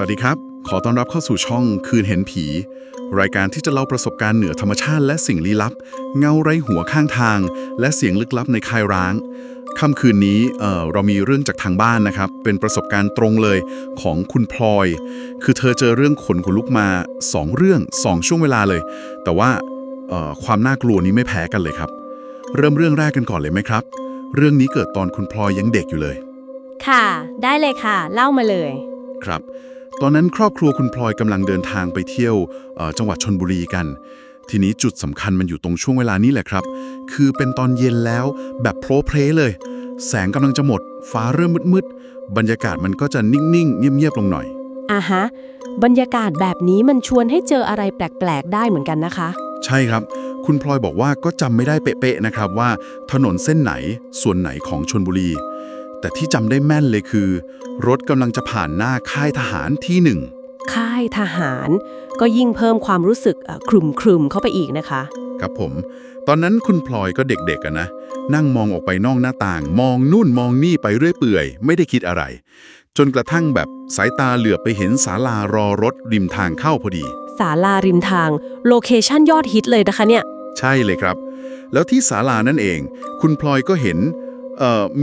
วัสดีครับ ขอต้อนรับเข้าสู่ช่องคืนเห็นผี รายการที่จะเล่าประสบการณ์เหนือธรรมชาติและสิ่งลี้ลับ เงาไร้หัวข้างทาง และเสียงลึกลับในคายร้าง ค่ำคืนนี้เอ่อเรามีเรื่องจากทางบ้านนะครับ เป็นประสบการณ์ตรงเลยของคุณพลอย คือเธอเจอเรื่องขนขนลุกมา 2 เรื่อง 2 ช่วงเวลาเลย แต่ว่าเอ่อความน่ากลัวนี้ไม่แพ้กันเลยครับ เริ่มเรื่องแรกกันก่อนเลยไหมครับ เรื่องนี้เกิดตอนคุณพลอยยังเด็กอยู่เลย ค่ะ ได้เลยค่ะ เล่ามาเลย ครับ ตอนนั้นครอบครัวคุณพลอยกำลังเดินทางไปเที่ยวเอ่อจังหวัดชนบุรีกัน ทีนี้จุดสำคัญมันอยู่ตรงช่วงเวลานี้แหละครับ คือเป็นตอนเย็นแล้วแบบโพลเพลเลย แสงกำลังจะหมด ฟ้าเริ่มมืดๆบรรยากาศมันก็จะนิ่งๆ เงียบๆลงหน่อยอะฮะบรรยากาศแบบนี้มันชวนให้เจออะไรแปลกๆ ได้เหมือนกันนะคะ ใช่ครับ คุณพลอยบอกว่าก็จำไม่ได้เป๊ะๆนะครับว่า ถนนเส้นไหนส่วนไหนของชนบุรี แต่ที่จำได้แม่นเลยคือ รถกำลังจะผ่านหน้าค่ายทหารที่หนึ่งค่ายทหารก็ยิ่งเพิ่มความรู้สึกเอ่อครุมครุมๆเข้าไปอีกนะคะ ครับผม ตอนนั้นคุณพลอยก็เด็กๆอะนะ นั่งมองออกไปนอกหน้าต่าง มองนู่นมองนี่ไปเรื่อยเปื่อย ไม่ได้คิดอะไร จนกระทั่งแบบสายตาเหลือบไปเห็นศาลารอรถริมทางเข้าพอดีศาลาริมทางโลเคชั่นยอดฮิตเลยนะคะเนี่ย ใช่เลยครับ แล้วที่ศาลานั่นเอง คุณพลอยก็เห็นเอ่อ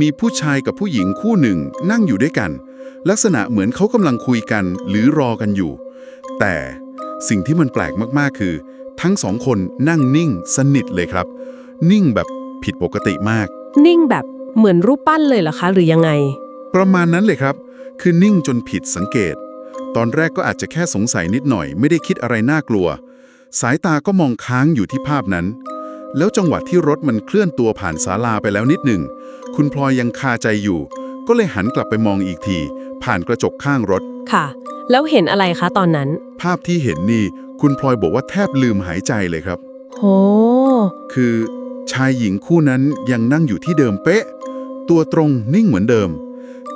มีผู้ชายกับผู้หญิงคู่หนึ่งนั่งอยู่ด้วยกัน ลักษณะเหมือนเขากำลังคุยกันหรือรอกันอยู่ แต่สิ่งที่มันแปลกมากๆคือ ทั้งสองคนนั่งนิ่งสนิทเลยครับ นิ่งแบบผิดปกติมาก นิ่งแบบเหมือนรูปปั้นเลยเหรอคะ หรือยังไง ประมาณนั้นเลยครับ คือนิ่งจนผิดสังเกต ตอนแรกก็อาจจะแค่สงสัยนิดหน่อย ไม่ได้คิดอะไรน่ากลัว สายตาก็มองค้างอยู่ที่ภาพนั้น แล้วจังหวะที่รถมันเคลื่อนตัวผ่านศาลาไปแล้วนิดหนึ่ง คุณพลอยยังคาใจอยู่ ก็เลยหันกลับไปมองอีกที ผ่านกระจกข้างรถ ค่ะ แล้วเห็นอะไรคะตอนนั้น ภาพที่เห็นนี่ คุณพลอยบอกว่าแทบลืมหายใจเลยครับ โห คือชายหญิงคู่นั้นยังนั่งอยู่ที่เดิมเป๊ะ ตัวตรงนิ่งเหมือนเดิม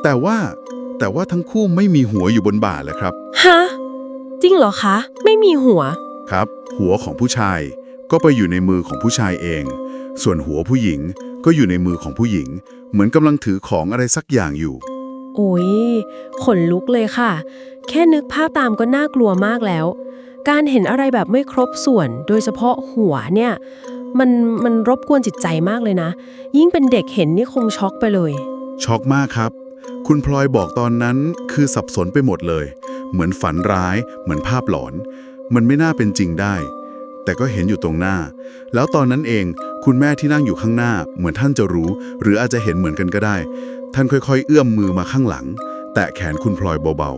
แต่ว่าแต่ว่าทั้งคู่ไม่มีหัวอยู่บนบ่าเลยครับ ฮะ จริงเหรอคะ ไม่มีหัว ครับ หัวของผู้ชายก็ไปอยู่ในมือของผู้ชายเอง ส่วนหัวผู้หญิงก็อยู่ในมือของผู้หญิง เหมือนกำลังถือของอะไรสักอย่างอยู่ โอ้ยขนลุกเลยค่ะ แค่นึกภาพตามก็น่ากลัวมากแล้ว การเห็นอะไรแบบไม่ครบส่วน โดยเฉพาะหัวเนี่ย มันมันรบกวนจิตใจมากเลยนะ ยิ่งเป็นเด็กเห็นนี่คงช็อกไปเลย ช็อกมากครับ คุณพลอยบอกตอนนั้นคือสับสนไปหมดเลย เหมือนฝันร้าย เหมือนภาพหลอน มันไม่น่าเป็นจริงได้ แต่ก็เห็นอยู่ตรงหน้า แล้วตอนนั้นเอง คุณแม่ที่นั่งอยู่ข้างหน้า เหมือนท่านจะรู้ หรืออาจจะเห็นเหมือนกันก็ได้ ท่านค่อยๆ เอื้อมมือมาข้างหลัง แตะแขนคุณพลอยเบา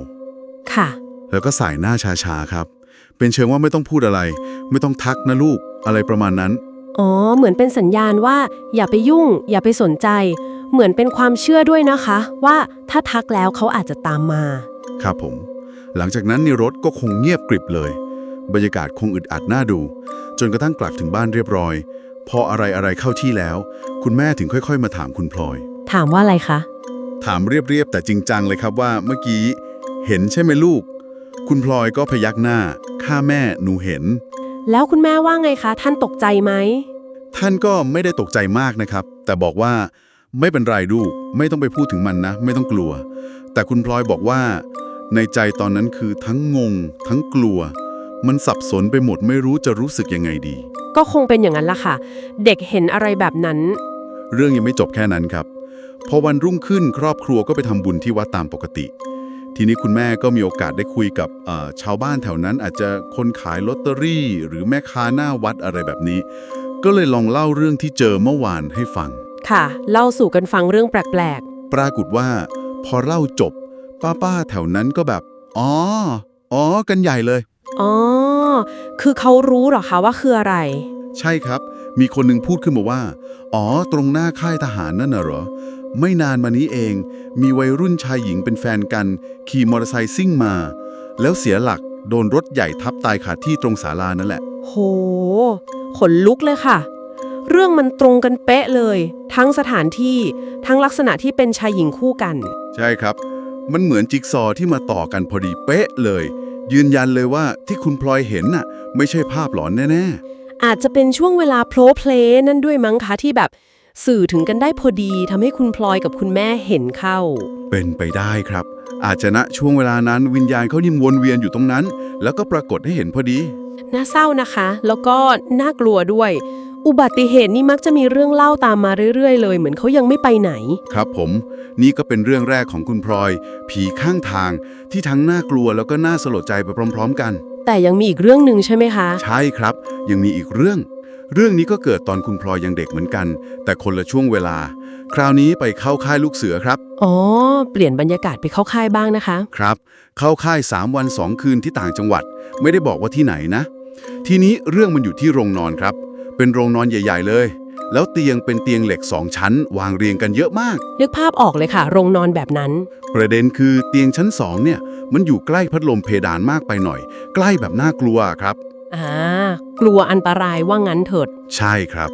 ค่ะๆแล้วก็สายหน้าชาๆครับ เป็นเชิงว่าไม่ต้องพูดอะไร ไม่ต้องทักนะลูกอะไรประมาณนั้น อ๋อ เหมือนเป็นสัญญาณว่า อย่าไปยุ่ง อย่าไปสนใจ เหมือนเป็นความเชื่อด้วยนะคะ ว่าถ้าทักแล้วเขาอาจจะตามมา ครับผม หลังจากนั้นในรถก็คงเงียบกริบเลย บรรยากาศคงอึดอัดน่าดู จนกระทั่งกลับถึงบ้านเรียบร้อย พออะไรอะไรเข้าที่แล้ว คุณแม่ถึงค่อย ๆ มาถามคุณพลอย ถามว่าอะไรคะ ถามเรียบๆแต่จริงจังเลยครับว่าเมื่อกี้ เห็นใช่ไหมลูก คุณพลอยก็พยักหน้า ข้าแม่หนูเห็น แล้วคุณแม่ว่าไงคะ ท่านตกใจไหม ท่านก็ไม่ได้ตกใจมากนะครับ แต่บอกว่าไม่เป็นไรลูก ไม่ต้องไปพูดถึงมันนะ ไม่ต้องกลัว แต่คุณพลอยบอกว่า ในใจตอนนั้นคือทั้งงง ทั้งกลัว มันสับสนไปหมดไม่รู้จะรู้สึกยังไงดี ก็คงเป็นอย่างนั้นล่ะค่ะ เด็กเห็นอะไรแบบนั้น เรื่องยังไม่จบแค่นั้นครับ พอวันรุ่งขึ้นครอบครัวก็ไปทำบุญที่วัดตามปกติ ทีนี้คุณแม่ก็มีโอกาสได้คุยกับเอ่อชาวบ้านแถวนั้น อาจจะคนขายลอตเตอรี่ หรือแม่ค้าหน้าวัดอะไรแบบนี้ ก็เลยลองเล่าเรื่องที่เจอเมื่อวานให้ฟัง ค่ะ เล่าสู่กันฟังเรื่องแปลกปรากฏว่า พอเล่าจบ ป้าๆแถวนั้นก็แบบ อ๋อ อ๋อ กันใหญ่เลยๆ อ๋อ คือเขารู้เหรอคะว่าคืออะไร ใช่ครับ มีคนหนึ่งพูดขึ้นมาว่า อ๋อ ตรงหน้าค่ายทหารนั่นน่ะเหรอ ไม่นานมานี้เอง มีวัยรุ่นชายหญิงเป็นแฟนกัน ขี่มอเตอร์ไซค์ซิ่งมา แล้วเสียหลักโดนรถใหญ่ทับตายขาดที่ตรงศาลานั่นแหละ โห ขนลุกเลยค่ะ เรื่องมันตรงกันเป๊ะเลย ทั้งสถานที่ ทั้งลักษณะที่เป็นชายหญิงคู่กัน ใช่ครับ มันเหมือนจิ๊กซอว์ที่มาต่อกันพอดีเป๊ะเลย ยืนยันเลยว่าที่คุณพลอยเห็นน่ะ ไม่ใช่ภาพหลอนแน่อาจจะเป็นช่วงเวลาโพลเพลนั่นด้วยมั้งคะที่แบบสื่อถึงกันได้พอดีทำให้คุณพลอยกับคุณแม่เห็นเข้าๆเป็นไปได้ครับ อาจจะณช่วงเวลานั้นวิญญาณเขานิ่มวนเวียนอยู่ตรงนั้น แล้วก็ปรากฏให้เห็นพอดี น่าเศร้านะคะ แล้วก็น่ากลัวด้วย อุบัติเหตุนี่มักจะมีเรื่องเล่าตามมาเรื่อยๆ เลย เหมือนเขายังไม่ไปไหน ครับผม นี่ก็เป็นเรื่องแรกของคุณพลอย ผีข้างทางที่ทั้งน่ากลัวแล้วก็น่าสลดใจไปพร้อม ๆ กัน แต่ยังมีอีกเรื่องหนึ่งใช่ไหมคะ ใช่ครับ ยังมีอีกเรื่อง เรื่องนี้ก็เกิดตอนคุณพลอยยังเด็กเหมือนกัน แต่คนละช่วงเวลา คราวนี้ไปเข้าค่ายลูกเสือครับ อ๋อ เปลี่ยนบรรยากาศไปเข้าค่ายบ้างนะคะ ครับ เข้าค่าย 3 วัน 2 คืนที่ต่างจังหวัด ไม่ได้บอกว่าที่ไหนนะ ทีนี้เรื่องมันอยู่ที่โรงนอนครับ เป็นโรงนอนใหญ่ ๆ เลย แล้วเตียงเป็นเตียงเหล็กสองชั้น วางเรียงกันเยอะมาก นึกภาพออกเลยค่ะ โรงนอนแบบนั้น ประเด็นคือเตียงชั้นสองเนี่ย มันอยู่ใกล้พัดลมเพดานมากไปหน่อย ใกล้แบบน่ากลัวครับ อ่ากลัวอันตรายว่างั้นเถิด ใช่ครับ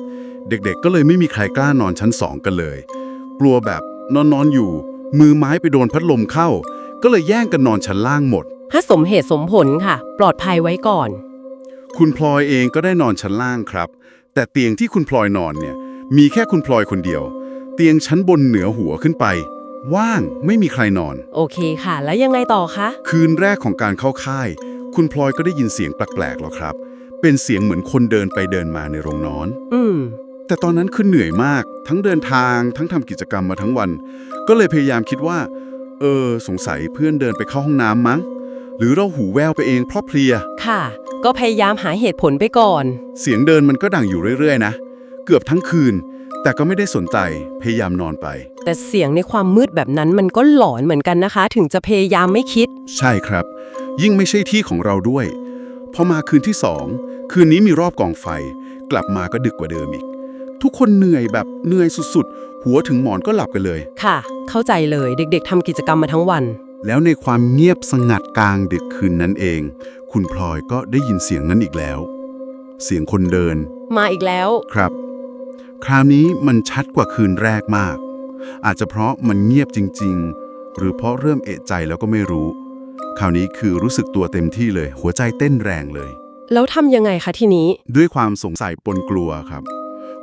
เด็กๆ ก็เลยไม่มีใครกล้านอนชั้นสองกันเลย กลัวแบบนอนนอนๆอยู่ มือไม้ไปโดนพัดลมเข้า ก็เลยแย่งกันนอนชั้นล่างหมด ถ้าสมเหตุสมผลค่ะ ปลอดภัยไว้ก่อน คุณพลอยเองก็ได้นอนชั้นล่างครับ แต่เตียงที่คุณพลอยนอนเนี่ยมีแค่คุณพลอยคนเดียว เตียงชั้นบนเหนือหัวขึ้นไป ว่างไม่มีใครนอน โอเคค่ะ แล้วยังไงต่อคะ คืนแรกของการเข้าค่าย คุณพลอยก็ได้ยินเสียงแปลกๆแล้วครับ เป็นเสียงเหมือนคนเดินไปเดินมาในโรงนอน อืม แต่ตอนนั้นคือเหนื่อยมาก ทั้งเดินทาง ทั้งทำกิจกรรมมาทั้งวัน ก็เลยพยายามคิดว่า เออ สงสัยเพื่อนเดินไปเข้าห้องน้ำมั้ง หรือเราหูแววไปเองเพราะเพลีย ค่ะ ก็พยายามหาเหตุผลไปก่อน เสียงเดินมันก็ดังอยู่เรื่อย ๆ นะ เกือบทั้งคืน แต่ก็ไม่ได้สนใจ พยายามนอนไป แต่เสียงในความมืดแบบนั้นมันก็หลอนเหมือนกันนะคะ ถึงจะพยายามไม่คิด ใช่ครับ ยิ่งไม่ใช่ที่ของเราด้วย พอมาคืนที่สอง คืนนี้มีรอบกองไฟ กลับมาก็ดึกกว่าเดิมอีก ทุกคนเหนื่อยแบบเหนื่อยสุดๆ หัวถึงหมอนก็หลับกันเลย ค่ะ เข้าใจเลยเด็กๆทำกิจกรรมมาทั้งวัน แล้วในความเงียบสงัดกลางดึกคืนนั้นเอง คุณพลอยก็ได้ยินเสียงนั้นอีกแล้ว เสียงคนเดิน มาอีกแล้ว ครับ คราวนี้มันชัดกว่าคืนแรกมาก อาจจะเพราะมันเงียบจริง ๆ หรือเพราะเริ่มเอะใจแล้วก็ไม่รู้ คราวนี้คือรู้สึกตัวเต็มที่เลย หัวใจเต้นแรงเลย แล้วทำยังไงคะทีนี้ ด้วยความสงสัยปนกลัวครับ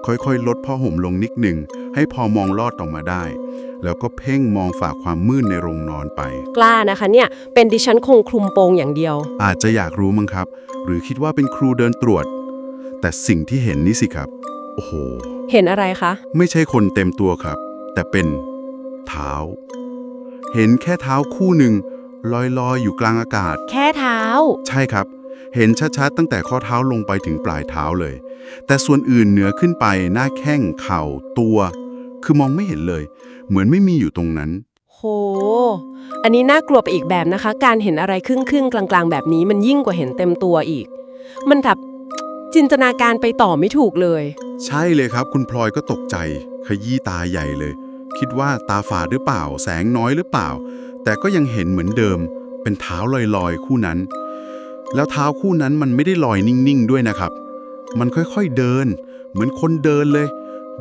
ค่อยๆ ลดผ้าห่มลงนิดหนึ่งให้พอมองลอดออกมาได้ แล้วก็เพ่งมองฝ่าความมืดในโรงนอนไป กล้านะคะเนี่ย เป็นดิฉันคงคลุมโปงอย่างเดียว อาจจะอยากรู้มั้งครับ หรือคิดว่าเป็นครูเดินตรวจ แต่สิ่งที่เห็นนี่สิครับ โอ้โห เห็นอะไรคะ ไม่ใช่คนเต็มตัวครับ แต่เป็นเท้า เห็นแค่เท้าคู่หนึ่งลอยๆอยู่กลางอากาศ แค่เท้า ใช่ครับ เห็นชัดๆตั้งแต่ข้อเท้าลงไปถึงปลายเท้าเลย แต่ส่วนอื่นเหนือขึ้นไปหน้าแข้งเข่าตัว คือมองไม่เห็นเลย เหมือนไม่มีอยู่ตรงนั้น โห อันนี้น่ากลัวไปอีกแบบนะคะ การเห็นอะไรครึ่งครึ่งๆกลางๆ แบบนี้มันยิ่งกว่าเห็นเต็มตัวอีก มันแบบจินตนาการไปต่อไม่ถูกเลย ใช่เลยครับ คุณพลอยก็ตกใจ ขยี้ตาใหญ่เลย คิดว่าตาฝาดหรือเปล่า แสงน้อยหรือเปล่า แต่ก็ยังเห็นเหมือนเดิม เป็นเท้าลอยๆ คู่นั้น แล้วเท้าคู่นั้นมันไม่ได้ลอยนิ่งๆ ด้วยนะครับ มันค่อยๆเดิน เหมือนคนเดินเลย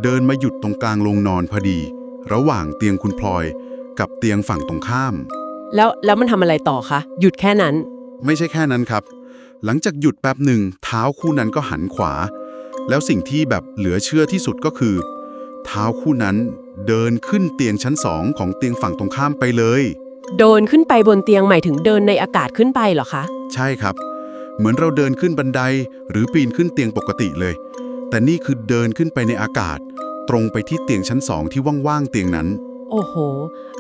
เดินมาหยุดตรงกลางโรงนอนพอดี ระหว่างเตียงคุณพลอย กับเตียงฝั่งตรงข้าม แล้วแล้วมันทำอะไรต่อคะ หยุดแค่นั้น ไม่ใช่แค่นั้นครับ หลังจากหยุดแป๊บหนึ่งเท้าคู่นั้นก็หันขวา แล้วสิ่งที่แบบเหลือเชื่อที่สุดก็คือ เท้าคู่นั้นเดินขึ้นเตียงชั้นสองของเตียงฝั่งตรงข้ามไปเลย เดินขึ้นไปบนเตียงหมายถึงเดินในอากาศขึ้นไปเหรอคะ ใช่ครับ เหมือนเราเดินขึ้นบันไดหรือปีนขึ้นเตียงปกติเลย แต่นี่คือเดินขึ้นไปในอากาศ ตรงไปที่เตียงชั้นสองที่ว่างๆเตียงนั้น โอ้โห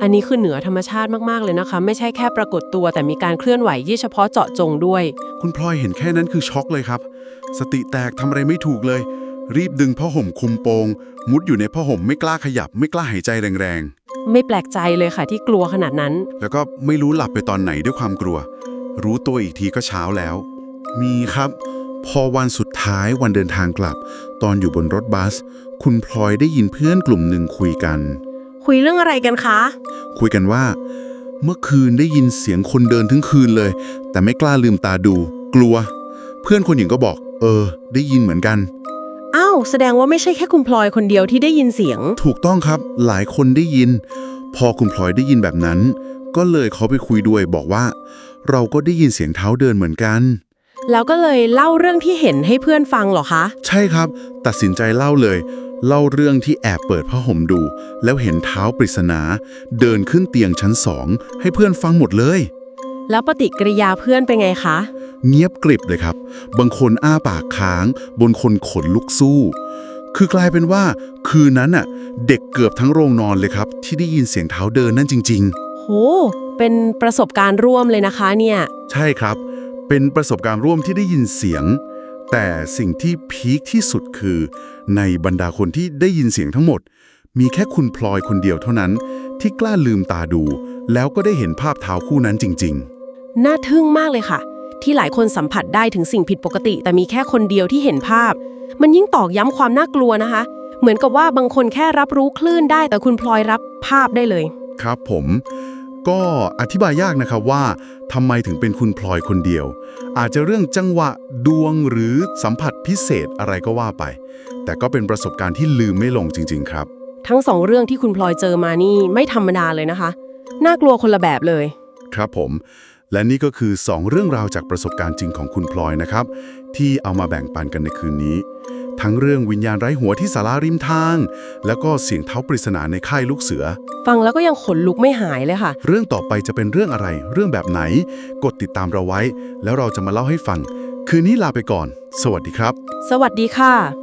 อันนี้คือเหนือธรรมชาติมาก ๆ เลยนะคะ ไม่ใช่แค่ปรากฏตัวแต่มีการเคลื่อนไหวที่เฉพาะเจาะจงด้วย คุณพลอยเห็นแค่นั้นคือช็อกเลยครับ สติแตกทำอะไรไม่ถูกเลย รีบดึงผ้าห่มคลุมโปง มุดอยู่ในผ้าห่มไม่กล้าขยับ ไม่กล้าหายใจแรงไม่แปลกใจเลยค่ะที่กลัวขนาดนั้น ๆ แล้วก็ไม่รู้หลับไปตอนไหนด้วยความกลัว รู้ตัวอีกทีก็เช้าแล้ว มีครับ พอวันสุด ท้ายวันเดินทางกลับ ตอนอยู่บนรถบัส คุณพลอยได้ยินเพื่อนกลุ่มหนึ่งคุยกัน คุยเรื่องอะไรกันคะ คุยกันว่า เมื่อคืนได้ยินเสียงคนเดินทั้งคืนเลย แต่ไม่กล้าลืมตาดู กลัว เพื่อนคนหญิงก็บอก เออ ได้ยินเหมือนกันอ้าวแสดงว่าไม่ใช่แค่คุณพลอยคนเดียวที่ได้ยินเสียง ถูกต้องครับหลายคนได้ยิน พอคุณพลอยได้ยินแบบนั้น ก็เลยเขาไปคุยด้วยบอกว่า เราก็ได้ยินเสียงเท้าเดินเหมือนกัน แล้วก็เลยเล่าเรื่องที่เห็นให้เพื่อนฟังเหรอคะ ใช่ครับ ตัดสินใจเล่าเลย เล่าเรื่องที่แอบเปิดผ้าห่มดู แล้วเห็นเท้าปริศนา เดินขึ้นเตียงชั้นสองให้เพื่อนฟังหมดเลย แล้วปฏิกิริยาเพื่อนเป็นไงคะ เงียบกริบเลยครับ บางคนอ้าปากค้าง บนคนขนลุกสู้ คือกลายเป็นว่า คืนนั้นน่ะ เด็กเกือบทั้งโรงนอนเลยครับ ที่ได้ยินเสียงเท้าเดินนั่นจริงโห เป็นประสบการณ์ร่วมเลยนะคะเนี่ยๆใช่ครับ เป็นประสบการณ์ร่วมที่ได้ยินเสียง แต่สิ่งที่พีคที่สุดคือ ในบรรดาคนที่ได้ยินเสียงทั้งหมด มีแค่คุณพลอยคนเดียวเท่านั้น ที่กล้าลืมตาดู แล้วก็ได้เห็นภาพเท้าคู่นั้นจริง ๆ น่าทึ่งมากเลยค่ะ ที่หลายคนสัมผัสได้ถึงสิ่งผิดปกติ แต่มีแค่คนเดียวที่เห็นภาพ มันยิ่งตอกย้ำความน่ากลัวนะคะ เหมือนกับว่าบางคนแค่รับรู้คลื่นได้ แต่คุณพลอยรับภาพได้เลย ครับผม ก็อธิบายยากนะครับว่าทำไมถึงเป็นคุณพลอยคนเดียว อาจจะเรื่องจังหวะดวงหรือสัมผัสพิเศษอะไรก็ว่าไป แต่ก็เป็นประสบการณ์ที่ลืมไม่ลงจริง ๆ ครับ ทั้งสองเรื่องที่คุณพลอยเจอมานี่ไม่ธรรมดาเลยนะคะ น่ากลัวคนละแบบเลย ครับผม และนี่ก็คือ 2 เรื่องราวจากประสบการณ์จริงของคุณพลอยนะครับ ที่เอามาแบ่งปันกันในคืนนี้ ทั้งเรื่องวิญญาณไร้หัวที่ศาลาริมทาง แล้วก็เสียงเท้าปริศนาในค่ายลูกเสือ ฟังแล้วก็ยังขนลุกไม่หายเลยค่ะ เรื่องต่อไปจะเป็นเรื่องอะไร เรื่องแบบไหน กดติดตามเราไว้ แล้วเราจะมาเล่าให้ฟัง คืนนี้ลาไปก่อน สวัสดีครับ สวัสดีค่ะ